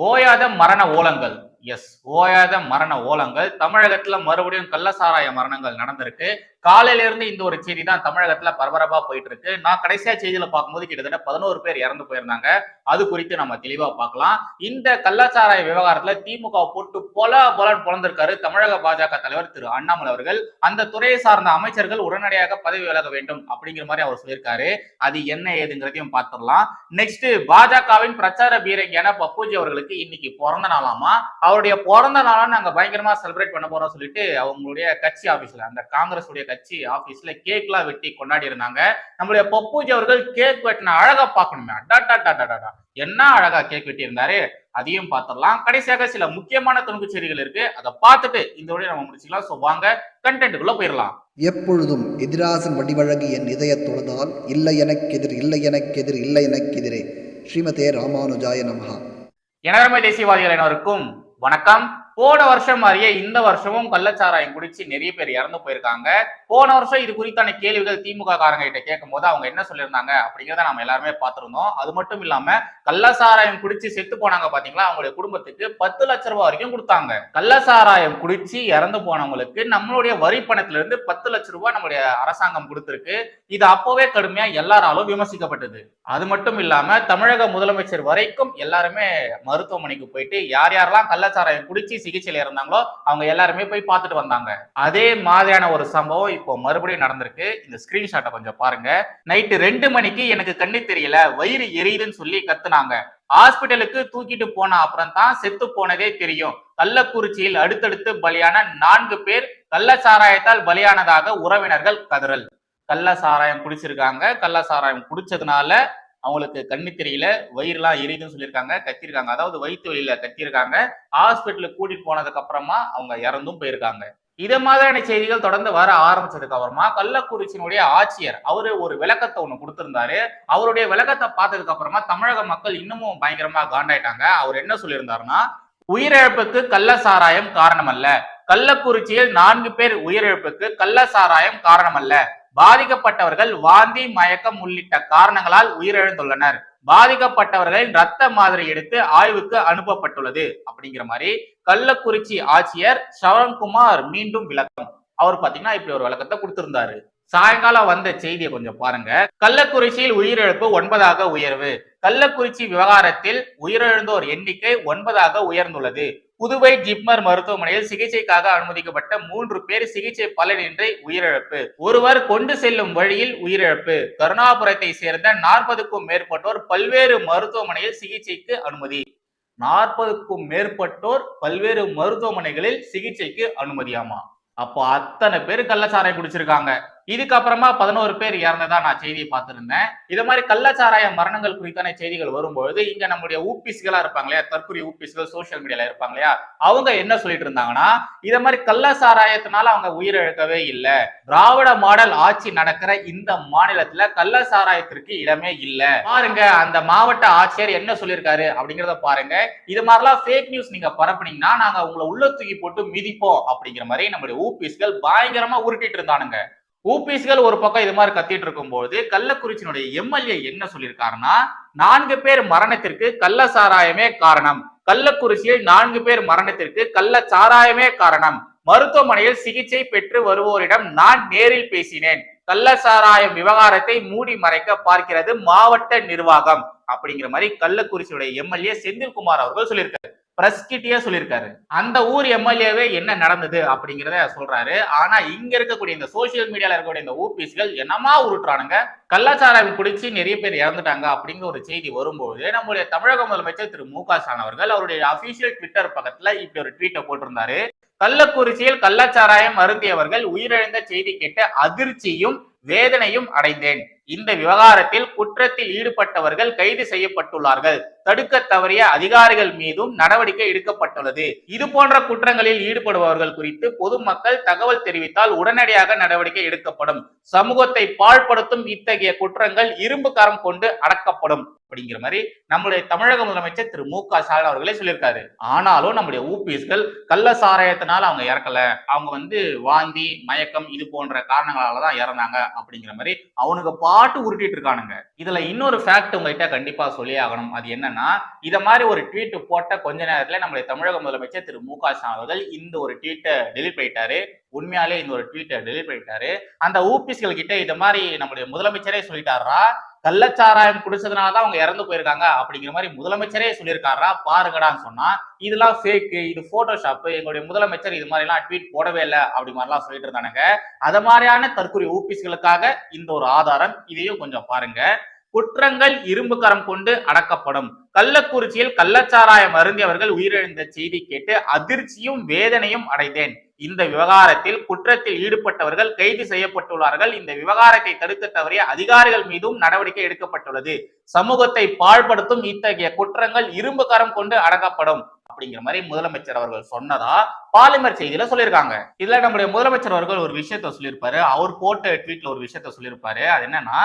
ஓயாத மரண ஓலங்கள். எஸ் ஓயாத மரண ஓலங்கள். தமிழகத்துல மறுபடியும் கள்ளசாராய மரணங்கள் நடந்திருக்கு. காலையில இருந்து இந்த ஒரு செய்தி தான் தமிழகத்துல பரபரப்பா போயிட்டு இருக்கு நான் கடைசியா செய்தியில பார்க்கும்போது கிட்டத்தட்ட பதினோரு பேர் இறந்து போயிருந்தாங்க. அது குறித்து நம்ம தெளிவா பார்க்கலாம். இந்த கள்ளச்சாராய விவகாரத்துல திமுக போட்டு பொல பொலன் பொழந்திருக்காரு தமிழக பாஜக தலைவர் திரு அண்ணாமலை அவர்கள். அந்த துறையை சார்ந்த அமைச்சர்கள் உடனடியாக பதவி விலக வேண்டும் அப்படிங்கிற மாதிரி அவர் சொல்லியிருக்காரு. அது என்ன ஏதுங்கிறதையும் பார்த்துடலாம். நெக்ஸ்ட் பாஜகவின் பிரச்சார பீரங்கியான பப்புஜி அவர்களுக்கு இன்னைக்கு பிறந்த நாளாமா? அவருடைய பிறந்த நாளா நாங்க பயங்கரமா செலிப்ரேட் பண்ண போறோம் சொல்லிட்டு அவங்களுடைய கட்சி ஆபீஸ்ல அந்த காங்கிரஸ் உடைய கட்சி ஆபீஸ்ல கேக் எல்லாம் வெட்டி கொண்டாடி இருந்தாங்க. நம்மளுடைய பப்புஜி அவர்கள் கேக் வெட்டின அழகா பார்க்கணுமே. அடாடாடாடாடா என்ன அழகா கேக் வெட்டி இருந்தாரு அதையும் பார்த்துடலாம். கடைசியாக சில முக்கியமான துணுக்கு செய்திகள் இருக்கு. அதை பார்த்துட்டு இந்த வழியை நம்ம முடிச்சுக்கலாம். ஸோ வாங்க கண்டென்ட்டுக்குள்ள போயிடலாம். எப்பொழுதும் எதிராசன் வடிவழகு என் இதயத் தொழுதால் இல்லை எனக்கெதிர் இல்லை எனக்கெதிர் இல்லை எனக்கெதிரே ஸ்ரீமதே ராமானுஜாய நமஹா. எனதர்மை தேசியவாதிகள் அனைவருக்கும் வணக்கம். போன வருஷம் மாதிரியே இந்த வருஷமும் கள்ளச்சாராயம் குடிச்சு நிறைய பேர் இறந்து போயிருக்காங்க. போன வருஷம் இது குறித்தான கேள்விகள் திமுக காரங்க கிட்ட கேட்கும் போது அவங்க என்ன சொல்லியிருந்தாங்க அப்படிங்கிறத நம்ம எல்லாருமே பார்த்திருந்தோம். அது மட்டும் இல்லாம கள்ளச்சாராயம் குடிச்சு செத்து போனாங்க பாத்தீங்களா? அவங்களுடைய குடும்பத்துக்கு பத்து லட்ச ரூபாய் வரைக்கும் கொடுத்தாங்க. கள்ளச்சாராயம் குடிச்சு இறந்து போனவங்களுக்கு நம்மளுடைய வரி பணத்துல இருந்து பத்து லட்ச ரூபாய் நம்மளுடைய அரசாங்கம் கொடுத்திருக்கு. இது அப்பவே கடுமையா எல்லாராலும் விமர்சிக்கப்பட்டது. அது மட்டும் இல்லாம தமிழக முதலமைச்சர் வரைக்கும் எல்லாருமே மருத்துவமனைக்கு போயிட்டு யார் யாரெல்லாம் கள்ளச்சாராயம் குடிச்சு சிகிச்சையில இருந்தாங்களோ அவங்க எல்லாருமே போய் பார்த்துட்டு வந்தாங்க. அதே மாதிரியான ஒரு சம்பவம் இப்போ மறுபடியும் நடந்திருக்கு. இந்த ஸ்கிரீன்ஷாட்டை கொஞ்சம் பாருங்க. நைட்டு ரெண்டு மணிக்கு எனக்கு கண்ணு தெரியல வயிறு எரியுதுன்னு சொல்லி கத்துனாங்க. ஹாஸ்பிட்டலுக்கு தூக்கிட்டு போன அப்புறம் தான் செத்து போனதே தெரியும். கள்ளக்குறிச்சியில் அடுத்தடுத்து பலியான நான்கு பேர் கள்ள சாராயத்தால் பலியானதாக உறவினர்கள் கதறல். கள்ள சாராயம் குடிச்சிருக்காங்க. கள்ள சாராயம் குடிச்சதுனால அவங்களுக்கு கண்ணு தெரியல வயிறுலாம் எரியுதுன்னு சொல்லியிருக்காங்க கத்திருக்காங்க. அதாவது வயிற்று வழியில கத்திருக்காங்க. ஹாஸ்பிட்டலுக்கு கூட்டிட்டு போனதுக்கு அப்புறமா அவங்க இறந்தும் போயிருக்காங்க. இதை மாதிரியான செய்திகள் தொடர்ந்து வர ஆரம்பிச்சதுக்கு அப்புறமா கள்ளக்குறிச்சியினுடைய ஆட்சியர் அவரு ஒரு விளக்கத்தை ஒண்ணு கொடுத்திருந்தாரு. அவருடைய விளக்கத்தை பார்த்ததுக்கு அப்புறமா தமிழக மக்கள் இன்னமும் பயங்கரமா காண்டாயிட்டாங்க. அவர் என்ன சொல்லியிருந்தாருன்னா உயிரிழப்புக்கு கள்ள சாராயம் காரணம் அல்ல கள்ளக்குறிச்சியில் நான்கு பேர் உயிரிழப்புக்கு கள்ள சாராயம் காரணம் அல்ல பாதிக்கப்பட்டவர்கள் வாந்தி மயக்கம் உள்ளிட்ட காரணங்களால் உயிரிழந்துள்ளனர். பாதிக்கப்பட்டவர்களின் ரத்த மாதிரி எடுத்து ஆய்வுக்கு அனுப்பப்பட்டுள்ளது. அப்படிங்கிற மாதிரி கள்ளக்குறிச்சி ஆட்சியர் சரண்குமார் மீண்டும் விளக்கம். அவர் பாத்தீங்கன்னா இப்படி ஒரு விளக்கத்தை கொடுத்திருந்தாரு. சாயங்காலம் வந்த செய்தியை கொஞ்சம் பாருங்க. கள்ளக்குறிச்சியில் உயிரிழப்பு ஒன்பதாக உயர்வு. கள்ளக்குறிச்சி விவகாரத்தில் உயிரிழந்தோர் எண்ணிக்கை ஒன்பதாக உயர்ந்துள்ளது. புதுவை ஜிப்மர் மருத்துவமனையில் சிகிச்சைக்காக அனுமதிக்கப்பட்ட மூன்று பேர் சிகிச்சை பலனின்றி உயிரிழப்பு. ஒருவர் கொண்டு செல்லும் வழியில் உயிரிழப்பு. கருணாபுரத்தை சேர்ந்த நாற்பதுக்கும் மேற்பட்டோர் பல்வேறு மருத்துவமனையில் சிகிச்சைக்கு அனுமதி. நாற்பதுக்கும் மேற்பட்டோர் பல்வேறு மருத்துவமனைகளில் சிகிச்சைக்கு அனுமதியாமா? அப்போ அத்தனை பேர் கள்ளச்சாராயம் குடிச்சிருக்காங்க. இதுக்கப்புறமா பதினோரு பேர் இறந்ததா நான் செய்தியை பார்த்திருந்தேன். இது மாதிரி கள்ளச்சாராய மரணங்கள் குறித்தான செய்திகள் வரும்பொழுது இங்க நம்முடைய ஊபிஸ்களா இருப்பாங்க இல்லையா? தற்கொலை ஊபிஸ்கள் சோசியல் மீடியால இருப்பாங்க இல்லையா? அவங்க என்ன சொல்லிட்டு இருந்தாங்கன்னா இத மாதிரி கள்ளச்சாராயத்தினால அவங்க உயிரிழக்கவே இல்லை. திராவிட மாடல் ஆட்சி நடக்கிற இந்த மாநிலத்துல கள்ளச்சாராயத்திற்கு இடமே இல்லை. பாருங்க அந்த மாவட்ட ஆட்சியர் என்ன சொல்லியிருக்காரு அப்படிங்கிறத பாருங்க. இது மாதிரிலாம் ஃபேக் நியூஸ் நீங்க பரப்புனீங்கன்னா நாங்க உங்களை உள்ள தூக்கி போட்டு மிதிப்போம் அப்படிங்கிற மாதிரி நம்முடைய ஊபிஸ்கள் பயங்கரமா உருட்டிட்டு இருந்தானுங்க. ஊபிஸ்கள் ஒரு பக்கம் இது மாதிரி கத்திட்டு இருக்கும்போது கள்ளக்குறிச்சியினுடைய எம்எல்ஏ என்ன சொல்லியிருக்காருன்னா நான்கு பேர் மரணத்திற்கு கள்ள சாராயமே காரணம். கள்ளக்குறிச்சியில் நான்கு பேர் மரணத்திற்கு கள்ள சாராயமே காரணம். மருத்துவமனையில் சிகிச்சை பெற்று வருவோரிடம் நான் நேரில் பேசினேன். கள்ள சாராயம் விவகாரத்தை மூடி மறைக்க பார்க்கிறது மாவட்ட நிர்வாகம். அப்படிங்கிற மாதிரி கள்ளக்குறிச்சியுடைய எம்எல்ஏ செந்தில்குமார் அவர்கள் சொல்லியிருக்காரு. பிரஸ்கிட்டியா சொல்லியிருக்காரு. அந்த ஊர் எம்எல்ஏவே என்ன நடந்தது அப்படிங்கிறத சொல்றாரு. ஆனா இங்க இருக்கக்கூடிய இந்த சோசியல் மீடியால இருக்கக்கூடிய இந்த ஊபிஸ்கள் என்னமா உருட்டுறானுங்க? கள்ளச்சாராயம் குடிச்சு நிறைய பேர் இறந்துட்டாங்க அப்படிங்கிற ஒரு செய்தி வரும்போது நம்முடைய தமிழக முதலமைச்சர் திரு மு க ஸ்டாலின் அவர்கள் அவருடைய அபிஷியல் ட்விட்டர் பக்கத்துல இப்படி ஒரு ட்வீட்டை போட்டிருந்தாரு. கள்ளக்குறிச்சியில் கள்ளச்சாராயம் அருந்தியவர்கள் உயிரிழந்த செய்தி கேட்ட அதிர்ச்சியும் வேதனையும் அடைந்தேன். இந்த விவகாரத்தில் குற்றத்தில் ஈடுபட்டவர்கள் கைது செய்யப்பட்டுள்ளார்கள். தடுக்க தவறிய அதிகாரிகள் மீதும் நடவடிக்கை எடுக்கப்பட்டுள்ளது. இது போன்ற குற்றங்களில் ஈடுபடுபவர்கள் குறித்து பொதுமக்கள் தகவல் தெரிவித்தால் உடனடியாக நடவடிக்கை எடுக்கப்படும். சமூகத்தை பாழ்படுத்தும் இத்தகைய குற்றங்கள் இரும்பு கரம் கொண்டு அடக்கப்படும். அப்படிங்கிற மாதிரி நம்முடைய தமிழக முதலமைச்சர் திரு மு க ஸ்டாலின் அவர்களே சொல்லியிருக்காரு. ஆனாலும் நம்முடைய ஊபிஎஸ்கள் கள்ள சாராயத்தினால அவங்க இறக்கல. அவங்க வந்து வாந்தி மயக்கம் இது போன்ற காரணங்களால தான் இறந்தாங்க. அப்படிங்கிற மாதிரி அவனுக்கு பாட்டு உருட்டிட்டு இருக்கானுங்க. இதுல இன்னொரு ஃபேக்ட் உங்ககிட்ட கண்டிப்பா சொல்லி ஆகணும். அது என்னன்னா இத மாதிரி ஒரு ட்வீட் போட்ட கொஞ்ச நேரத்துல நம்மளுடைய தமிழக முதலமைச்சர் திரு மு க ஸ்டாலின் அவர்கள் இந்த ஒரு ட்வீட்டை டெலிட் பண்ணிட்டாரு. உண்மையாலே இந்த ஒரு ட்வீட்டை டெலிட் பண்ணிட்டாரு. அந்த ஊபிஸ்கள் கிட்ட இது மாதிரி நம்முடைய முதலமைச்சரே சொல்லிட்டாரா? கள்ளச்சாராயம் குடிச்சதுனால தான் அவங்க இறந்து போயிருக்காங்க அப்படிங்கிற மாதிரி முதலமைச்சரே சொல்லியிருக்காரா? பாருங்கடான்னு சொன்னா இதெல்லாம் ஃபேக் இது போட்டோஷாப் எங்களுடைய முதலமைச்சர் இது மாதிரி எல்லாம் ட்வீட் போடவே இல்லை அப்படி மாதிரிலாம் சொல்லிட்டு இருந்தானுங்க. அத மாதிரியான தற்கொலை ஊபிஸ்களுக்காக இந்த ஒரு ஆதாரம் இதையும் கொஞ்சம் பாருங்க. குற்றங்கள் இரும்பு கரம் கொண்டு அடக்கப்படும். கள்ளக்குறிச்சியில் கள்ளச்சாராயம் அருந்தியவர்கள் உயிரிழந்த செய்தி கேட்டு அதிர்ச்சியும் வேதனையும் அடைந்தேன். இந்த விவகாரத்தில் குற்றத்தில் ஈடுபட்டவர்கள் கைது செய்யப்பட்டுள்ளார்கள். இந்த விவகாரத்தை தடுக்க தவறிய அதிகாரிகள் மீதும் நடவடிக்கை எடுக்கப்பட்டுள்ளது. சமூகத்தை பாழ்படுத்தும் இத்தகைய குற்றங்கள் இரும்பு கரம் கொண்டு அடக்கப்படும் அப்படிங்கிற மாதிரி முதலமைச்சர் அவர்கள் சொன்னதா பாலிமர் செய்தியில சொல்லியிருக்காங்க. இதுல நம்முடைய முதலமைச்சர் அவர்கள் ஒரு விஷயத்த சொல்லியிருப்பாரு. அவர் போட்ட ட்வீட்ல ஒரு விஷயத்த சொல்லியிருப்பாரு. அது என்னன்னா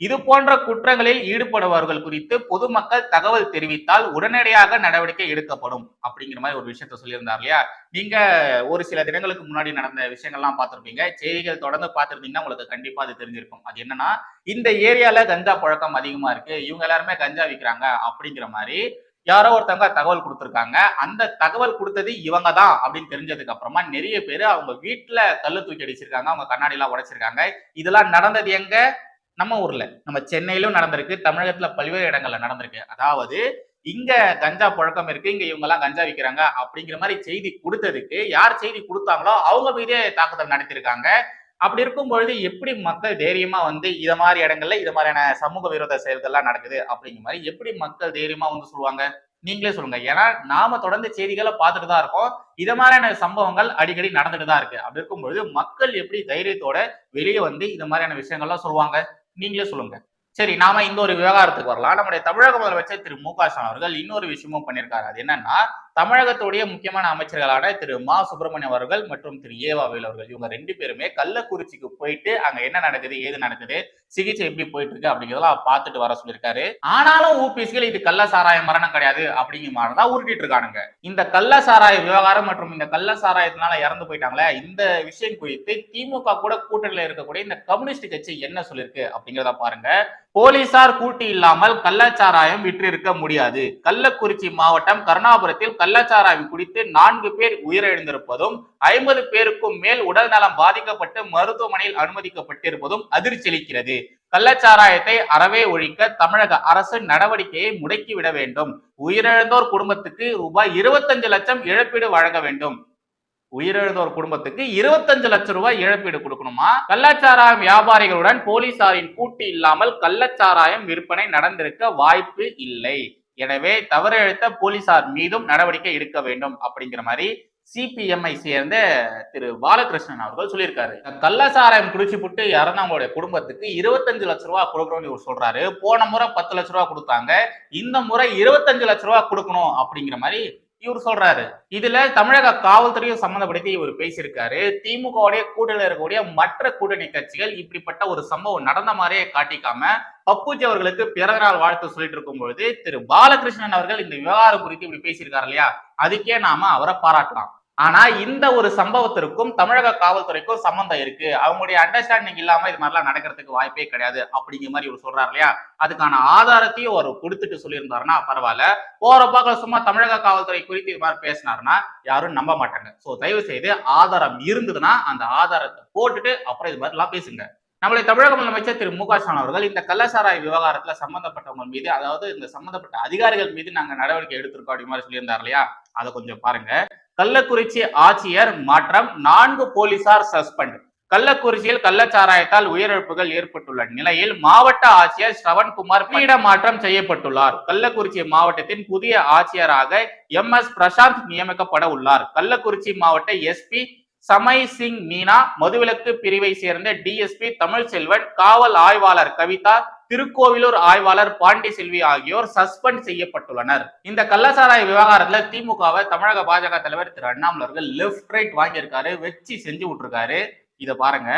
இது போன்ற குற்றங்களில் ஈடுபடுபவர்கள் குறித்து பொதுமக்கள் தகவல் தெரிவித்தால் உடனடியாக நடவடிக்கை எடுக்கப்படும் அப்படிங்கிற மாதிரி ஒரு விஷயத்த சொல்லியிருந்தார் இல்லையா? நீங்க ஒரு சில தினங்களுக்கு முன்னாடி நடந்த விஷயங்கள்லாம் பார்த்துருப்பீங்க. செய்திகள் தொடர்ந்து பார்த்துருந்தீங்கன்னா உங்களுக்கு கண்டிப்பா அது தெரிஞ்சிருக்கும். அது என்னன்னா இந்த ஏரியால கஞ்சா புழக்கம் அதிகமா இருக்கு. இவங்க எல்லாருமே கஞ்சா விற்கிறாங்க அப்படிங்கிற மாதிரி யாரோ ஒருத்தவங்க தகவல் கொடுத்துருக்காங்க. அந்த தகவல் கொடுத்தது இவங்க தான் அப்படின்னு தெரிஞ்சதுக்கு அப்புறமா நிறைய பேர் அவங்க வீட்டுல கல்லு தூக்கி அடிச்சிருக்காங்க. அவங்க கண்ணாடி எல்லாம் உடைச்சிருக்காங்க. இதெல்லாம் நடந்தது எங்க? நம்ம ஊர்ல நம்ம சென்னையிலும் நடந்திருக்கு தமிழகத்துல பல்வேறு இடங்கள்ல நடந்திருக்கு. அதாவது இங்க கஞ்சா புழக்கம் இருக்கு இங்க இவங்க எல்லாம் கஞ்சா விற்கிறாங்க அப்படிங்கிற மாதிரி செய்தி கொடுத்ததுக்கு யார் செய்தி கொடுத்தாங்களோ அவங்க மீதே தாக்குதல் நடத்திருக்காங்க அப்படி இருக்கும் பொழுது எப்படி மக்கள் தைரியமா வந்து இத மாதிரி இடங்கள்ல இது மாதிரியான சமூக விரோத செயல்கள்லாம் நடக்குது அப்படிங்கிற மாதிரி எப்படி மக்கள் தைரியமா வந்து சொல்லுவாங்க? நீங்களே சொல்லுங்க. ஏன்னா நாம தொடர்ந்து செய்திகளை பார்த்துட்டு தான் இருக்கோம். இத மாதிரியான சம்பவங்கள் அடிக்கடி நடந்துட்டு தான் இருக்கு. அப்படி இருக்கும் பொழுது மக்கள் எப்படி தைரியத்தோட வெளியே வந்து இந்த மாதிரியான விஷயங்கள்லாம் சொல்லுவாங்க? நீங்களே சொல்லுங்க. சரி நாம இந்த ஒரு விவகாரத்துக்கு வரலாம். நம்முடைய தமிழக முதலமைச்சர் திரு மு க ஸ்டாலின் அவர்கள் இன்னொரு விஷயமும் பண்ணியிருக்காரு. அது என்னன்னா தமிழகத்துடைய முக்கியமான அமைச்சர்களான திரு மா சுப்பிரமணியம் அவர்கள் மற்றும் திரு ஏவாவேல் அவர்கள். இவங்க ரெண்டு பேருமே கள்ளக்குறிச்சிக்கு போயிட்டு அங்க என்ன நடக்குது ஏது நடக்குது சிகிச்சை எப்படி போயிட்டு இருக்கு அப்படிங்கிறதெல்லாம் பார்த்துட்டு வர சொல்லியிருக்காரு. ஆனாலும் ஊபிஸ்கள் இது கள்ள சாராய மரணம் கிடையாது அப்படிங்கிற மாதிரி தான் உருட்டிட்டு இருக்கானுங்க. இந்த கள்ள சாராய விவகாரம் மற்றும் இந்த கள்ள சாராயத்தினால இறந்து போயிட்டாங்களே இந்த விஷயம் குறித்து திமுக கூட கூட்டணியில இருக்கக்கூடிய இந்த கம்யூனிஸ்ட் கட்சி என்ன சொல்லிருக்கு அப்படிங்கிறத பாருங்க. போலீசார் கூட்டி இல்லாமல் கள்ளச்சாராயம் விற்றிருக்க முடியாது. கள்ளக்குறிச்சி மாவட்டம் கருணாபுரத்தில் கள்ளச்சாராயம் குடித்து நான்கு பேர் உயிரிழந்திருப்பதும் ஐம்பது பேருக்கும் மேல் உடல் நலம் பாதிக்கப்பட்டு மருத்துவமனையில் அனுமதிக்கப்பட்டிருப்பதும் அதிர்ச்சியளிக்கிறது. கள்ளச்சாராயத்தை அறவே ஒழிக்க தமிழக அரசு நடவடிக்கையை முடக்கிவிட வேண்டும். உயிரிழந்தோர் குடும்பத்துக்கு ரூபாய் இருபத்தஞ்சு லட்சம் இழப்பீடு வழங்க வேண்டும். உயிரிழந்தோர் குடும்பத்துக்கு இருபத்தஞ்சு லட்சம் ரூபாய் இழப்பீடு கொடுக்கணுமா? கள்ளச்சாராயம் வியாபாரிகளுடன் போலீசாரின் கூட்டு இல்லாமல் கள்ளச்சாராயம் விற்பனை நடந்திருக்க வாய்ப்பு இல்லை. எனவே தவறிழைத்த போலீசார் மீதும் நடவடிக்கை எடுக்க வேண்டும் அப்படிங்கிற மாதிரி சிபிஎம்ஐ சேர்ந்த திரு பாலகிருஷ்ணன் அவர்கள் சொல்லியிருக்காரு. கள்ளசாராயம் குடிச்சு புட்டு இறந்தவங்களுடைய குடும்பத்துக்கு இருபத்தஞ்சு லட்ச ரூபா கொடுக்கணும்னு இவர் சொல்றாரு. போன முறை பத்து லட்ச ரூபா கொடுத்தாங்க. இந்த முறை இருபத்தஞ்சு லட்ச ரூபா கொடுக்கணும் அப்படிங்கிற மாதிரி இவர் சொல்றாரு. இதுல தமிழக காவல்துறையும் சம்மந்தப்படுத்தி இவர் பேசியிருக்காரு. திமுகவுடைய கூட்டணியில் இருக்கக்கூடிய மற்ற கூட்டணி கட்சிகள் இப்படிப்பட்ட ஒரு சம்பவம் நடந்த மாதிரியே காட்டிக்காம பப்புஜி அவர்களுக்கு பிறந்தநாள் வாழ்த்து சொல்லிட்டு இருக்கும் பொழுது திரு பாலகிருஷ்ணன் அவர்கள் இந்த விவகாரம் குறித்து இப்படி பேசியிருக்காரு இல்லையா? அதுக்கே நாம அவரை பாராட்டலாம். ஆனா இந்த ஒரு சம்பவத்திற்கும் தமிழக காவல்துறைக்கும் சம்பந்தம் இருக்கு. அவங்களுடைய அண்டர்ஸ்டாண்டிங் இல்லாம இது மாதிரிலாம் நடக்கிறதுக்கு வாய்ப்பே கிடையாது அப்படிங்கிற மாதிரி இவர் சொல்றாரு இல்லையா? அதுக்கான ஆதாரத்தையும் அவர் கொடுத்துட்டு சொல்லியிருந்தாருன்னா பரவாயில்ல. போற பார்க்க சும்மா தமிழக காவல்துறை குறித்து இது மாதிரி பேசினாருன்னா யாரும் நம்ப மாட்டாங்க. சோ தயவு செய்து ஆதாரம் இருந்ததுன்னா அந்த ஆதாரத்தை போட்டுட்டு அப்புறம் இது மாதிரிலாம் பேசுங்க. நம்மளுடைய தமிழக முதலமைச்சர் திரு மு க ஸ்டாலின் அவர்கள் இந்த கள்ளசாராய விவகாரத்துல சம்பந்தப்பட்டவங்க மீது அதாவது இந்த சம்பந்தப்பட்ட அதிகாரிகள் மீது நாங்க நடவடிக்கை எடுத்திருக்கோம் அப்படி மாதிரி சொல்லியிருந்தார் இல்லையா? அதை கொஞ்சம் பாருங்க. கள்ளக்குறிச்சி ஆட்சியர் மாற்றம் நான்கு போலீசார் சஸ்பெண்ட். கள்ளக்குறிச்சியில் கள்ளச்சாராயத்தால் உயிரிழப்புகள் ஏற்பட்டுள்ள நிலையில் மாவட்ட ஆட்சியர் ஸ்ரவன்குமார் பணியிட மாற்றம் செய்யப்பட்டுள்ளார். கள்ளக்குறிச்சி மாவட்டத்தின் புதிய ஆட்சியராக எம் எஸ் பிரசாந்த் நியமிக்கப்பட உள்ளார். கள்ளக்குறிச்சி மாவட்ட எஸ்பி சமை சிங் மீனா மதுவிலக்கு பிரிவை சேர்ந்த டிஎஸ்பி தமிழ்செல்வன் காவல் ஆய்வாளர் கவிதா திருக்கோவிலூர் ஆய்வாளர் பாண்டி செல்வி ஆகியோர் சஸ்பெண்ட் செய்யப்பட்டுள்ளனர். இந்த கள்ளசாராய விவகாரத்துல திமுகவை தமிழக பாஜக தலைவர் திரு அண்ணாமலை அவர்கள் லெப்ட் ரைட் வாங்கியிருக்காரு வெச்சி செஞ்சு விட்டுருக்காரு. இதை பாருங்க.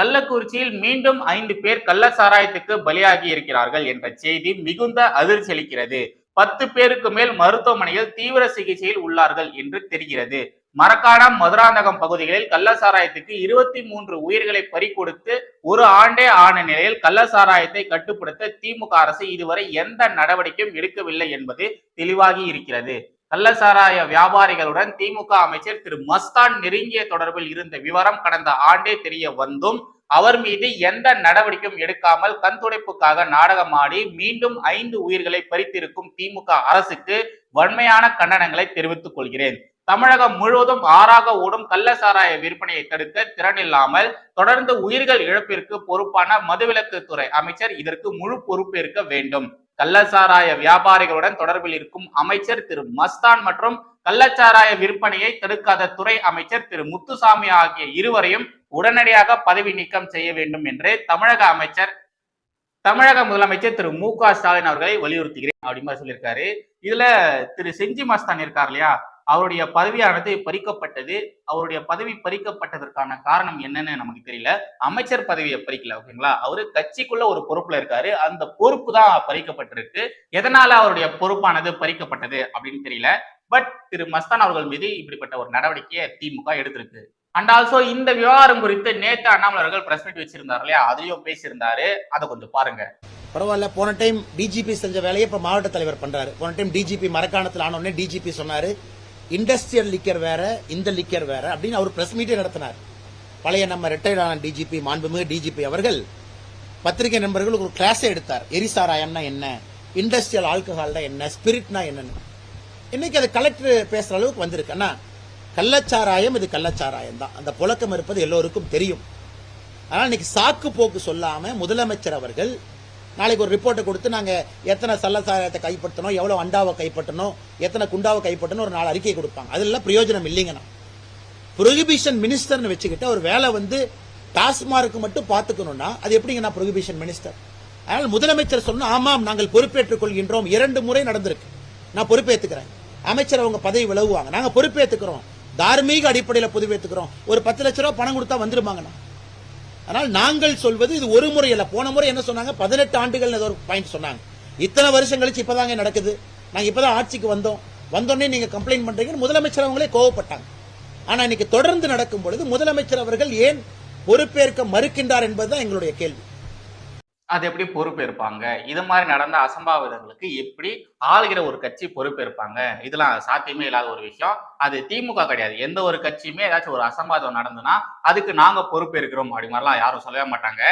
கள்ளக்குறிச்சியில் மீண்டும் ஐந்து பேர் கள்ளசாராயத்துக்கு பலியாகி இருக்கிறார்கள் என்ற செய்தி மிகுந்த அதிர்ச்சி அளிக்கிறது. பத்து பேருக்கு மேல் மருத்துவமனையில் தீவிர சிகிச்சையில் உள்ளார்கள் என்று தெரிகிறது. மரக்காடம் மதுராந்தகம் பகுதிகளில் கள்ளசாராயத்துக்கு இருபத்தி மூன்று உயிர்களை பறிக்கொடுத்து ஒரு ஆண்டே ஆன நிலையில் கள்ளசாராயத்தை கட்டுப்படுத்த திமுக அரசு இதுவரை எந்த நடவடிக்கையும் எடுக்கவில்லை என்பது தெளிவாகி இருக்கிறது. கள்ளசாராய வியாபாரிகளுடன் திமுக அமைச்சர் திரு மஸ்தான் நெருங்கிய தொடர்பில் இருந்த விவரம் கடந்த ஆண்டே தெரிய வந்தும் அவர் மீது எந்த நடவடிக்கையும் எடுக்காமல் கண்துடைப்புக்காக நாடகமாடி மீண்டும் ஐந்து உயிர்களை பறித்திருக்கும் திமுக அரசுக்கு வன்மையான கண்டனங்களை தெரிவித்துக் கொள்கிறேன். தமிழகம் முழுவதும் ஆறாக ஓடும் கள்ள சாராய விற்பனையை தடுக்க திறனில்லாமல் தொடர்ந்து உயிர்கள் இழப்பிற்கு பொறுப்பான மதுவிலக்கு துறை அமைச்சர் இதற்கு முழு பொறுப்பேற்க வேண்டும். கள்ளச்சாராய வியாபாரிகளுடன் தொடர்பில் இருக்கும் அமைச்சர் திரு மஸ்தான் மற்றும் கள்ளச்சாராய விற்பனையை தடுக்காத துறை அமைச்சர் திரு முத்துசாமி ஆகிய இருவரையும் உடனடியாக பதவி நீக்கம் செய்ய வேண்டும் என்று தமிழக அமைச்சர் தமிழக முதலமைச்சர் திரு மு க ஸ்டாலின் அவர்களை வலியுறுத்துகிறேன். அப்படின்னு சொல்லியிருக்காரு. இதுல திரு செஞ்சி மஸ்தான் இருக்கார் இல்லையா? அவருடைய பதவியானது பறிக்கப்பட்டது. அவருடைய பதவி பறிக்கப்பட்டதற்கான காரணம் என்னன்னு நமக்கு தெரியல. அமைச்சர் பதவியை பறிக்கல ஓகேங்களா? அவரு கட்சிக்குள்ள ஒரு பொறுப்புல இருக்காரு. அந்த பொறுப்பு தான் பறிக்கப்பட்டிருக்கு. எதனால அவருடைய பொறுப்பானது பறிக்கப்பட்டது அப்படின்னு தெரியல. பட் திரு மஸ்தான் அவர்கள் மீது இப்படிப்பட்ட ஒரு நடவடிக்கையை திமுக எடுத்திருக்கு. அண்ட் ஆல்சோ இந்த விவகாரம் குறித்து நேத்து அண்ணாமலை அவர்கள் பிரஸ் மீட் வச்சிருந்தாரு இல்லையா? அதையும் பேசியிருந்தாரு. அதை கொஞ்சம் பாருங்க. பரவாயில்ல. போன டைம் டிஜிபி செஞ்ச வேலையை இப்ப மாவட்ட தலைவர் பண்றாரு. போன டைம் டிஜிபி மரக்காணத்தில் ஆனோடனே டிஜிபி சொன்னாரு. இண்டஸ்ட்ரியல் லிக்கர் வேற இந்த லிக்கர் வேற அப்படின்னு அவர் பிரஸ் மீட்டே நடத்தினார். பழைய நம்ம ரிட்டையர்டான ஆன டிஜிபி மாண்புமிகு டிஜிபி அவர்கள் பத்திரிகை நண்பர்களுக்கு ஒரு கிளாஸே எடுத்தார். எரிசாராயம்னா என்ன? இண்டஸ்ட்ரியல் ஆல்கஹால்னா என்ன? ஸ்பிரிட்னா என்னன்னு. இன்னைக்கு அது கலெக்டர் பேசுற அளவுக்கு வந்திருக்கு. அண்ணா கள்ளச்சாராயம் இது கள்ளச்சாராயம் தான். அந்த புழக்கம் இருப்பது எல்லோருக்கும் தெரியும். ஆனால் இன்னைக்கு சாக்கு போக்கு சொல்லாம முதலமைச்சர் அவர்கள் நாளைக்கு ஒரு ரிப்போர்ட்டை கொடுத்து நாங்கள் எத்தனை சல்லசாரத்தை கைப்பற்றணும் எவ்வளோ அண்டாவை கைப்பற்றணும் எத்தனை குண்டாவை கைப்பற்றணும் ஒரு நாலு அறிக்கை கொடுப்பாங்க. அதெல்லாம் பிரயோஜனம் இல்லைங்கண்ணா. ப்ரொஹிபிஷன் மினிஸ்டர்னு வச்சுக்கிட்டு ஒரு வேலை வந்து டாஸ்மார்க்கு மட்டும் பார்த்துக்கணும்னா அது எப்படிங்கண்ணா ப்ரொஹிபிஷன் மினிஸ்டர் அதனால் முதலமைச்சர் சொன்னால் ஆமாம் நாங்கள் பொறுப்பேற்றுக் கொள்கின்றோம். இரண்டு முறை நடந்திருக்கு. நான் பொறுப்பேற்றுக்கிறேன் அமைச்சர் அவங்க பதவி விலகுவாங்க. நாங்கள் பொறுப்பேற்றுக்கிறோம் தார்மீக அடிப்படையில் பொதுவேற்றுக்கிறோம் ஒரு பத்து லட்ச ரூபா பணம் கொடுத்தா வந்துருமாங்கண்ணா. ஆனால் நாங்கள் சொல்வது இது ஒரு முறை இல்லை போன முறை என்ன சொன்னாங்க? பதினெட்டு ஆண்டுகள் ஒரு பாயிண்ட் சொன்னாங்க. இத்தனை வருஷம் கழிச்சு இப்பதாங்க நடக்குது. நாங்கள் இப்பதான் ஆட்சிக்கு வந்தோம். வந்தோடனே நீங்க கம்ப்ளைண்ட் பண்றீங்கன்னு முதலமைச்சர் அவங்களே கோவப்பட்டாங்க. ஆனா இன்னைக்கு தொடர்ந்து நடக்கும் பொழுது முதலமைச்சர் அவர்கள் ஏன் பொறுப்பேற்க மறுக்கின்றார் என்பதுதான் எங்களுடைய கேள்வி. அது எப்படி பொறுப்பேற்பாங்க? இது மாதிரி நடந்த அசம்பாவிதங்களுக்கு எப்படி ஆளுகிற ஒரு கட்சி பொறுப்பேற்பாங்க? இதெல்லாம் சாத்தியமே இல்லாத ஒரு விஷயம். அது திமுக கிடையாது. எந்த ஒரு கட்சியுமே ஏதாச்சும் ஒரு அசம்பாவிதம் நடந்துன்னா அதுக்கு நாங்க பொறுப்பேற்கிறோம் அப்படி மாதிரிலாம் யாரும் சொல்லவே மாட்டாங்க.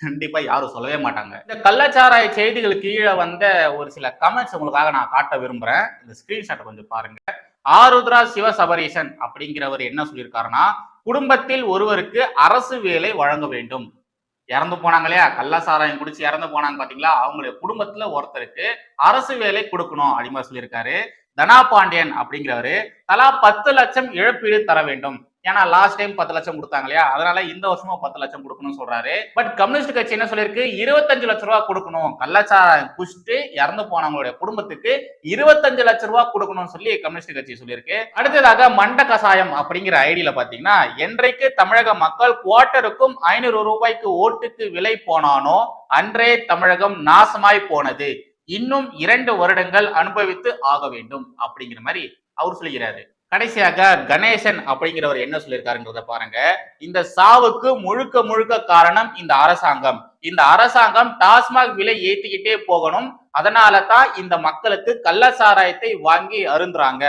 கண்டிப்பா யாரும் சொல்லவே மாட்டாங்க. இந்த கள்ளச்சாராய செய்திகள் கீழே வந்த ஒரு சில கமெண்ட்ஸ் உங்களுக்காக நான் காட்ட விரும்புறேன். இந்த ஸ்கிரீன்ஷாட் கொஞ்சம் பாருங்க. ஆருத்ரா சிவசபரீசன் அப்படிங்கிறவர் என்ன சொல்லியிருக்காருன்னா குடும்பத்தில் ஒருவருக்கு அரசு வேலை வழங்க வேண்டும். இறந்து போனாங்களே கள்ள கள்ளசாராயம் குடிச்சு இறந்து போனாங்க பாத்தீங்களா? அவங்களுடைய குடும்பத்துல ஒருத்தருக்கு அரசு வேலை கொடுக்கணும் அப்படின்னு சொல்லியிருக்காரு. தனா பாண்டியன் அப்படிங்கிறவரு தலா பத்து லட்சம் இழப்பீடு தர வேண்டும். ஏன்னா லாஸ்ட் டைம் பத்து லட்சம் கொடுத்தாங்க இல்லையா? அதனால இந்த வருஷமும் பத்து லட்சம் கொடுக்கணும்னு சொல்றாரு. பட் கம்யூனிஸ்ட் கட்சி என்ன சொல்லியிருக்கு? இருபத்தஞ்சு லட்ச ரூபா கொடுக்கணும். கள்ளச்சாரம் குடிச்சிட்டு இறந்து போனவங்களுடைய குடும்பத்துக்கு இருபத்தஞ்சு லட்ச ரூபா கொடுக்கணும்னு சொல்லி கம்யூனிஸ்ட் கட்சி சொல்லியிருக்கு. அடுத்ததாக மண்ட கசாயம் அப்படிங்கிற ஐடியில பாத்தீங்கன்னா என்றைக்கு தமிழக மக்கள் குவார்ட்டருக்கும் ஐநூறு ரூபாய்க்கு ஓட்டுக்கு விலை போனானோ அன்றே தமிழகம் நாசமாய் போனது. இன்னும் இரண்டு வருடங்கள் அனுபவித்து ஆக வேண்டும் அப்படிங்கிற மாதிரி அவர் சொல்லுகிறாரு கடைசியாக கணேசன் அப்படிங்கிறவர் என்ன சொல்லியிருக்காருன்றத பாருங்க. இந்த சாவுக்கு முழுக்க முழுக்க காரணம் இந்த அரசாங்கம். இந்த அரசாங்கம் டாஸ்மாக் விலை ஏத்திக்கிட்டே போகணும். அதனால தான் இந்த மக்களுக்கு கள்ள சாராயத்தை வாங்கி அருந்துறாங்க.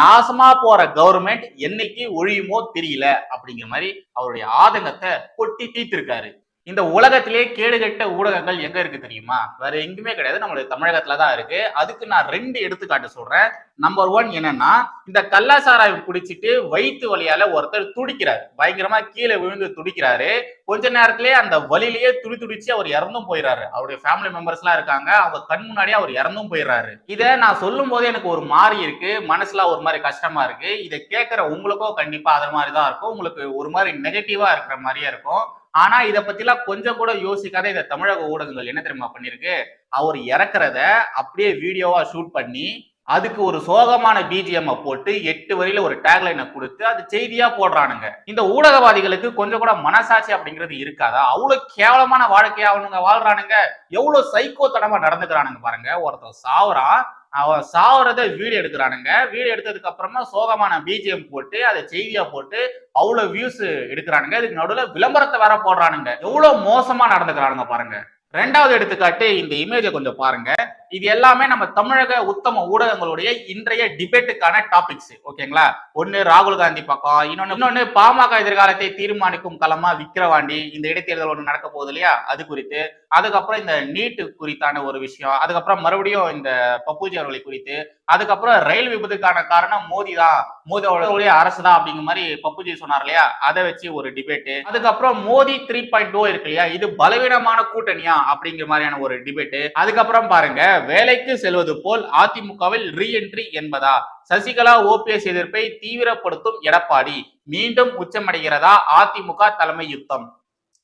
நாசமா போற கவர்மெண்ட் என்னைக்கு ஒழியுமோ தெரியல அப்படிங்கிற மாதிரி அவருடைய ஆதங்கத்தை கொட்டி தீர்த்திருக்காரு. இந்த உலகத்திலே கேடுகட்ட ஊடகங்கள் எங்க இருக்கு தெரியுமா? வேற எங்குமே கிடையாது. நம்மளுடைய தமிழகத்துல தான் இருக்கு. அதுக்கு நான் ரெண்டு எடுத்துக்காட்டு சொல்றேன். நம்பர் ஒன் என்னன்னா இந்த கள்ளசாராயம் குடிச்சிட்டு வயிற்று வழியால ஒருத்தர் துடிக்கிறார். பயங்கரமா கீழே விழுந்து துடிக்கிறாரு. கொஞ்ச நேரத்திலே அந்த வழியிலேயே துடி துடிச்சு அவர் இறந்தும் போயிடுறாரு அவருடைய ஃபேமிலி மெம்பர்ஸ் எல்லாம் இருக்காங்க. அவங்க கண் முன்னாடியே அவர் இறந்தும் போயிடுறாரு இதை நான் சொல்லும் போதே எனக்கு ஒரு மாதிரி இருக்கு. மனசுல ஒரு மாதிரி கஷ்டமா இருக்கு. இதை கேட்கிற உங்களுக்கும் கண்டிப்பா அது மாதிரி தான் இருக்கும். உங்களுக்கு ஒரு மாதிரி நெகட்டிவா இருக்கிற மாதிரியே இருக்கும். ஆனா இதை பத்திலாம் கொஞ்சம் கூட யோசிக்காத இந்த தமிழக ஊடகங்கள் என்ன தெரியுமா பண்ணிருக்கு அவர் இறக்குறத அப்படியே வீடியோவா ஷூட் பண்ணி அதுக்கு ஒரு சோகமான பிஜிஎம் போட்டு எட்டு வரியில ஒரு டேக்லைனை கொடுத்து அது செய்தியா போடுறானுங்க. இந்த ஊடகவாதிகளுக்கு கொஞ்சம் கூட மனசாட்சி அப்படிங்கிறது இருக்காதா? அவ்வளவு கேவலமான வாழ்க்கையா அவனுங்க வாழ்றானுங்க. எவ்வளவு சைக்கோ தடமா நடந்துக்கிறானுங்க பாருங்க. ஒருத்தர் சாவுறான் அவன் சாவறத வீடியோ எடுக்கிறானுங்க. வீடியோ எடுத்ததுக்கு அப்புறமா சோகமான பிஜிஎம் போட்டு அதை செய்தியா போட்டு அவ்வளவு வியூஸ் எடுக்கிறானுங்க. இதுக்கு நடுவில் விளம்பரத்தை வேற போடுறானுங்க. எவ்வளவு மோசமா நடந்துக்கிறானுங்க பாருங்க. ரெண்டாவது எடுத்துக்காட்டு இந்த இமேஜை கொஞ்சம் பாருங்க. இது எல்லாமே நம்ம தமிழக உத்தம ஊடகங்களுடைய இன்றைய டிபேட்டுக்கான டாபிக்ஸ் ஓகேங்களா? ஒன்னு ராகுல் காந்தி பக்கம் இன்னொன்னு இன்னொன்னு பாமக எதிர்காலத்தை தீர்மானிக்கும் களமா விக்கிரவாண்டி. இந்த இடைத்தேர்தல் ஒன்று நடக்க போகுது இல்லையா? அது குறித்து. அதுக்கப்புறம் இந்த நீட்டு குறித்தான ஒரு விஷயம். அதுக்கப்புறம் மறுபடியும் இந்த பப்புஜி அவர்களை குறித்து. அதுக்கப்புறம் ரயில் விபத்துக்கான காரணம் மோடி தான். மோடி அவர்களுடைய அரசு தான் அப்படிங்கிற மாதிரி பப்புஜி சொன்னார் இல்லையா? அதை வச்சு ஒரு டிபேட்டு அதுக்கப்புறம் மோடி த்ரீ பாயிண்ட் டூ இருக்கு இல்லையா? இது பலவீனமான கூட்டணியா அப்படிங்கிற மாதிரியான ஒரு டிபேட்டு அதுக்கப்புறம் பாருங்க வேலைக்கு செல்வது போல் அதிமுகவில் ரீஎன்ட்ரி என்பதா? சசிகலா ஓபிஎஸ் எதிர்ப்பை தீவிரப்படுத்தும் எடப்பாடி மீண்டும் உச்சமடைகிறதா அதிமுக தலைமை யுத்தம்?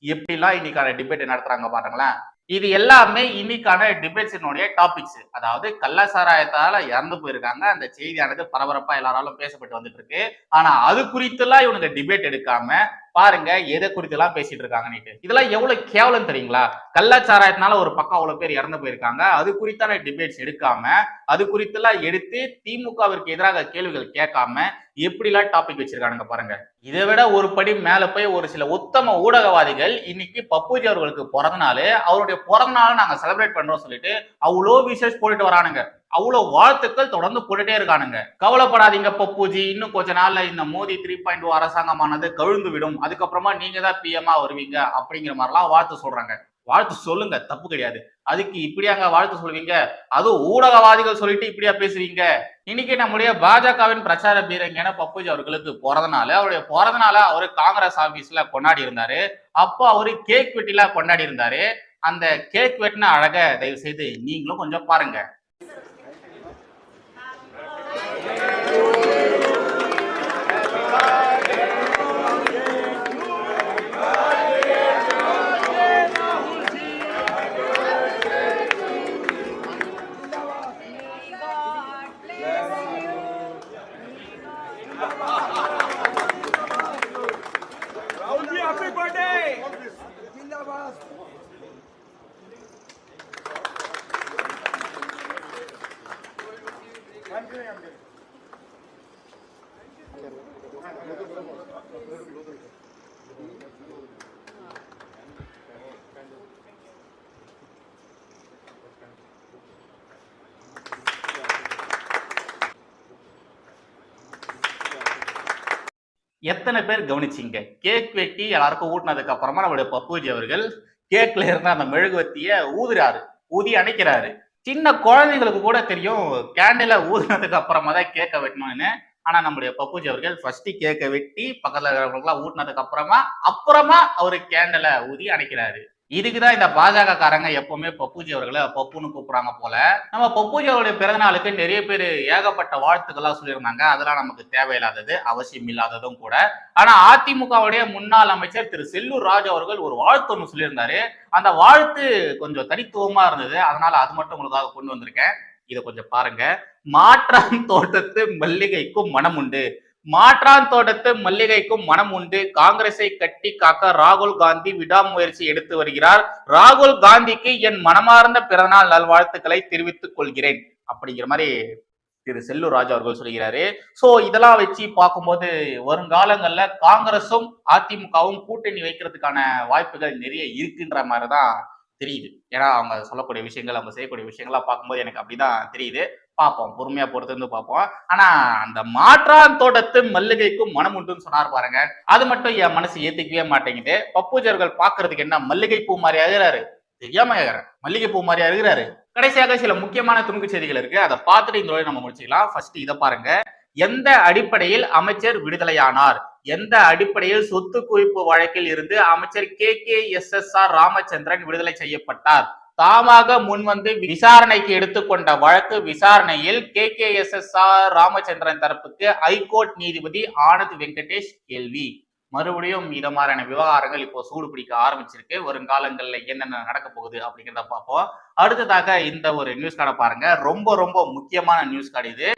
எப்படிலாம் இன்னைக்கான டிபேட் நடத்துறாங்க பாருங்களேன். இது எல்லாமே இன்னைக்கான டிபேட்ஸினுடைய டாபிக்ஸ் அதாவது கள்ள சாராயத்தால இறந்து போயிருக்காங்க. அந்த செய்தியானது பரபரப்பா எல்லாராலும் பேசப்பட்டு வந்துட்டு இருக்கு. ஆனா அது குறித்துலாம் இவனுக்கு டிபேட் எடுக்காம பாருங்க எதை குறித்து எல்லாம் பேசிட்டு இருக்காங்க நீட்டு. இதெல்லாம் எவ்வளவு கேவலம் தெரியுங்களா? கள்ளச்சாராயத்தினால ஒரு பக்கம் அவ்வளவு பேர் இறந்து போயிருக்காங்க. அது குறித்தான டிபேட்ஸ் எடுக்காம அது குறித்தெல்லாம் எடுத்து திமுகவிற்கு எதிராக கேள்விகள் கேட்காம எப்படிலாம் டாபிக் வச்சிருக்கானுங்க பாருங்க. இதை விட ஒரு படி மேல போய் ஒரு சில உத்தம ஊடகவாதிகள் இன்னைக்கு பப்புஜி அவர்களுக்கு பிறந்த நாள் அவருடைய பிறந்த நாள் நாங்க செலிப்ரேட் பண்றோம் சொல்லிட்டு அவ்வளோ விசேஷ் போட்டுட்டு வரானுங்க. அவ்வளோ வாழ்த்துக்கள் தொடர்ந்து போட்டுட்டே இருக்கானுங்க. கவலைப்படாதீங்க பப்புஜி. இன்னும் கொஞ்ச நாள்ல இந்த மோடி த்ரீ பாயிண்ட் டூ அரசாங்கமானது கவிழ்ந்து விடும் அதுக்கப்புறமா நீங்க தான் பிஎம்ஆ வருவீங்க அப்படிங்கிற மாதிரிலாம் வாழ்த்து சொல்றாங்க. வாழ்த்து சொல்லுங்க தப்பு கிடையாது. அதுக்கு இப்படியாங்க வாழ்த்து சொல்லுவீங்க? அதுவும் ஊடகவாதிகள் சொல்லிட்டு இப்படியா பேசுவீங்க? இன்னைக்கு நம்முடைய பாஜகவின் பிரச்சார பீரங்கன பப்புஜி அவர்களுக்கு பிறந்தனால அவருடைய பிறந்தனால அவரு காங்கிரஸ் ஆபீஸ்ல கொண்டாடி இருந்தாரு. அப்போ அவரு கேக் வெட்டிலாம் கொண்டாடி இருந்தாரு. அந்த கேக் வெட்டின அழக தயவு செய்து நீங்களும் கொஞ்சம் பாருங்க. É எத்தனை பேர் கவனிச்சிங்க? கேக் வெட்டி எல்லாருக்கும் ஊட்டினதுக்கு அப்புறமா நம்மளுடைய பப்புஜி அவர்கள் கேக்ல இருந்த அந்த மெழுகுவத்திய ஊதுறாரு. ஊதி அணைக்கிறாரு. சின்ன குழந்தைங்களுக்கு கூட தெரியும் கேண்டில ஊதுனதுக்கு அப்புறமா தான் கேக்க வெட்டணும்னு. ஆனா நம்முடைய பப்புஜி அவர்கள் ஃபர்ஸ்ட் கேக்க வெட்டி பக்கத்துல இருக்கிறவங்களுக்குலாம் ஊட்டினதுக்கு அப்புறமா அப்புறமா அவரு கேண்டல ஊதி அணைக்கிறாரு. இதுக்குதான் இந்த பாஜக காரங்க எப்பவுமே பப்புஜி அவர்களை பப்புன்னு கூப்பிடுறாங்க போல. நம்ம பப்புஜி அவருடைய பிறந்த நாளுக்கு நிறைய பேர் ஏகப்பட்ட வாழ்த்துக்கள்லாம் சொல்லியிருந்தாங்க. அதெல்லாம் நமக்கு தேவையில்லாதது அவசியம் இல்லாததும் கூட. ஆனா அதிமுகவுடைய முன்னாள் அமைச்சர் திரு செல்லூர் ராஜ் அவர்கள் ஒரு வாழ்த்து ஒன்று சொல்லியிருந்தாரு. அந்த வாழ்த்து கொஞ்சம் தனித்துவமா இருந்தது. அதனால அது மட்டும் உங்களுக்காக கொண்டு வந்திருக்கேன். இதை கொஞ்சம் பாருங்க. மாற்றம் தோட்டத்து மல்லிகைக்கும் மனம் உண்டு. மாற்றான் தோட்டத்து மல்லிகைக்கும் மனம் உண்டு. காங்கிரஸை கட்டி காக்க ராகுல் காந்தி விடாமுயற்சி எடுத்து வருகிறார். ராகுல் காந்திக்கு என் மனமார்ந்த பிறநாள் நல்வாழ்த்துக்களை தெரிவித்துக் கொள்கிறேன். அப்படிங்கிற மாதிரி திரு செல்லூர் ராஜா அவர்கள் சொல்கிறாரு. சோ இதெல்லாம் வச்சு பார்க்கும்போது வருங்காலங்கள்ல காங்கிரஸும் அதிமுகவும் கூட்டணி வைக்கிறதுக்கான வாய்ப்புகள் நிறைய இருக்குன்ற மாதிரி தான் தெரியுது. ஏன்னா அவங்க சொல்லக்கூடிய விஷயங்கள் அவங்க செய்யக்கூடிய விஷயங்கள்லாம் பார்க்கும்போது எனக்கு அப்படிதான் தெரியுது. பார்ப்போம். பொறுமையா பொறுத்து வந்து பார்ப்போம். ஆனா அந்த மாற்றான் தோட்டத்து மல்லிகைக்கும் மனம் உண்டுன்னு சொன்னார் பாருங்க. அது மட்டும் என் மனசு ஏத்துக்கவே மாட்டேங்குது. பப்பூஜர்கள் பாக்குறதுக்கு என்ன மல்லிகை பூ மாதிரி அழுகிறாரு? தெரியாம மல்லிகை பூ மாதிரி அழுகிறாரு. கடைசியாக சில முக்கியமான துணுக்கு செய்திகள் இருக்கு. அதை பார்த்துட்டு இந்த நம்ம முடிச்சுக்கலாம். ஃபர்ஸ்ட் இதை பாருங்க. எந்த அடிப்படையில் அமைச்சர் விடுதலையானார்? எந்த அடிப்படையில் சொத்து குவிப்பு வழக்கில் இருந்து அமைச்சர் K K S S R Ramachandran விடுதலை செய்யப்பட்டார்? தாமாக முன்வந்து விசாரணைக்கு எடுத்துக்கொண்ட வழக்கு விசாரணையில் K K S S R Ramachandran தரப்புக்கு high court நீதிபதி ஆனந்த் வெங்கடேஷ் கேள்வி. மறுபடியும் இத மாதிரியான விவகாரங்கள் இப்போ சூடு பிடிக்க ஆரம்பிச்சிருக்கு. வருங்காலங்கள்ல என்னென்ன நடக்க போகுது அப்படிங்கிறத பார்ப்போம். அடுத்ததாக இந்த ஒரு நியூஸ் கார்டை பாருங்க. ரொம்ப ரொம்ப முக்கியமான நியூஸ் கார்டு இது.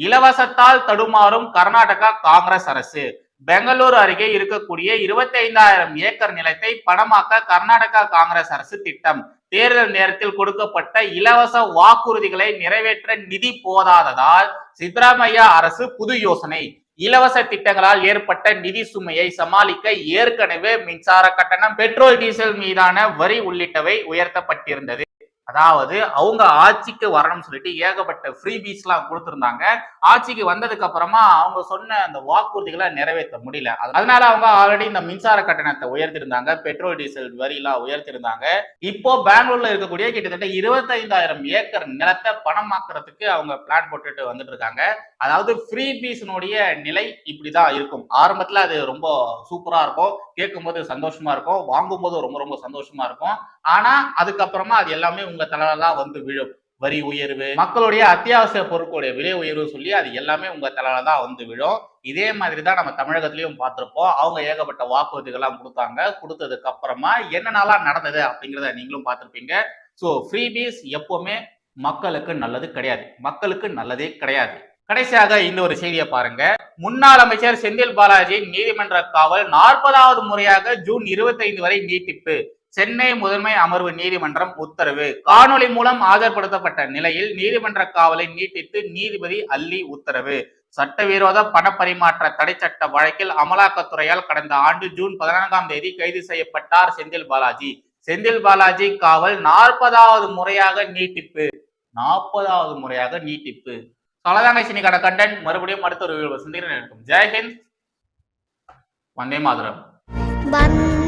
இலவசத்தால் தடுமாறும் கர்நாடகா காங்கிரஸ் அரசு. பெங்களூரு அருகே இருக்கக்கூடிய இருபத்தைந்தாயிரம் ஏக்கர் நிலத்தை பணமாக்க கர்நாடகா காங்கிரஸ் அரசு திட்டம். தேர்தல் நேரத்தில் கொடுக்கப்பட்ட இலவச வாக்குறுதிகளை நிறைவேற்ற நிதி போதாததால் சித்தராமையா அரசு புது யோசனை. இலவச திட்டங்களால் ஏற்பட்ட நிதி சுமையை சமாளிக்க ஏற்கனவே மின்சார கட்டணம் பெட்ரோல் டீசல் மீதான வரி உள்ளிட்டவை உயர்த்தப்பட்டிருந்தது. அதாவது அவங்க ஆட்சிக்கு வரணும்னு சொல்லிட்டு ஏகப்பட்ட ஃப்ரீ பீஸ்லாம் கொடுத்துருந்தாங்க. ஆட்சிக்கு வந்ததுக்கு அப்புறமா அவங்க சொன்ன அந்த வாக்குறுதிகளை நிறைவேற்ற முடியல. அதனால அவங்க ஆல்ரெடி இந்த மின்சார கட்டணத்தை உயர்த்திருந்தாங்க பெட்ரோல் டீசல் வரியெல்லாம் உயர்த்திருந்தாங்க இப்போ பெங்களூர்ல இருக்கக்கூடிய கிட்டத்தட்ட இருபத்தைந்தாயிரம் ஏக்கர் நிலத்தை பணமாக்குறதுக்கு அவங்க பிளான் போட்டுட்டு வந்துட்டு இருக்காங்க. அதாவது ஃப்ரீ பீஸினுடைய நிலை இப்படிதான் இருக்கும். ஆரம்பத்துல அது ரொம்ப சூப்பரா இருக்கும். கேட்கும்போது சந்தோஷமா இருக்கும் வாங்கும்போது ரொம்ப ரொம்ப சந்தோஷமா இருக்கும். ஆனா அதுக்கப்புறமா அது எல்லாமே உங்க தலையில வந்து விழும். வரி உயர்வு மக்களுடைய அத்தியாவசிய பொருட்களுடைய விலை உயர்வு சொல்லி அது எல்லாமே உங்க தலையில தான் வந்து விழும். இதே மாதிரி தான் நம்ம தமிழகத்திலையும் பார்த்துருப்போம். அவங்க ஏகப்பட்ட வாக்குறுதிகள்லாம் கொடுத்தாங்க. கொடுத்ததுக்கு அப்புறமா என்னென்னலாம் நடந்தது அப்படிங்கிறத நீங்களும் பார்த்துருப்பீங்க. ஸோ ஃப்ரீபீஸ் எப்பவுமே மக்களுக்கு நல்லது கிடையாது. மக்களுக்கு நல்லதே கிடையாது. கடைசியாக இந்த ஒரு செய்தியை பாருங்க. முன்னாள் அமைச்சர் செந்தில் பாலாஜி நீதிமன்ற காவல் நாற்பதாவது முறையாக ஜூன் 25 வரை நீட்டிப்பு. சென்னை முதன்மை அமர்வு நீதிமன்றம் உத்தரவு. காணொளி மூலம் ஆஜர்படுத்தப்பட்ட நிலையில் நீதிமன்ற காவலை நீட்டித்து நீதிபதி அல்லி உத்தரவு. சட்டவிரோத பணப்பரிமாற்ற தடை சட்ட வழக்கில் அமலாக்கத்துறையால் கடந்த ஆண்டு ஜூன் பதினான்காம் தேதி கைது செய்யப்பட்டார் செந்தில் பாலாஜி. செந்தில் பாலாஜி காவல் நாற்பதாவது முறையாக நீட்டிப்பு. நாற்பதாவது முறையாக நீட்டிப்பு. அவ்வளவுதாங்க இன்னைக்கான கண்டென்ட் மறுபடியும் அடுத்த ஒரு சந்திக்கிறேன் ஜெயஹிந்த் வந்தே மாதரம். வந்தே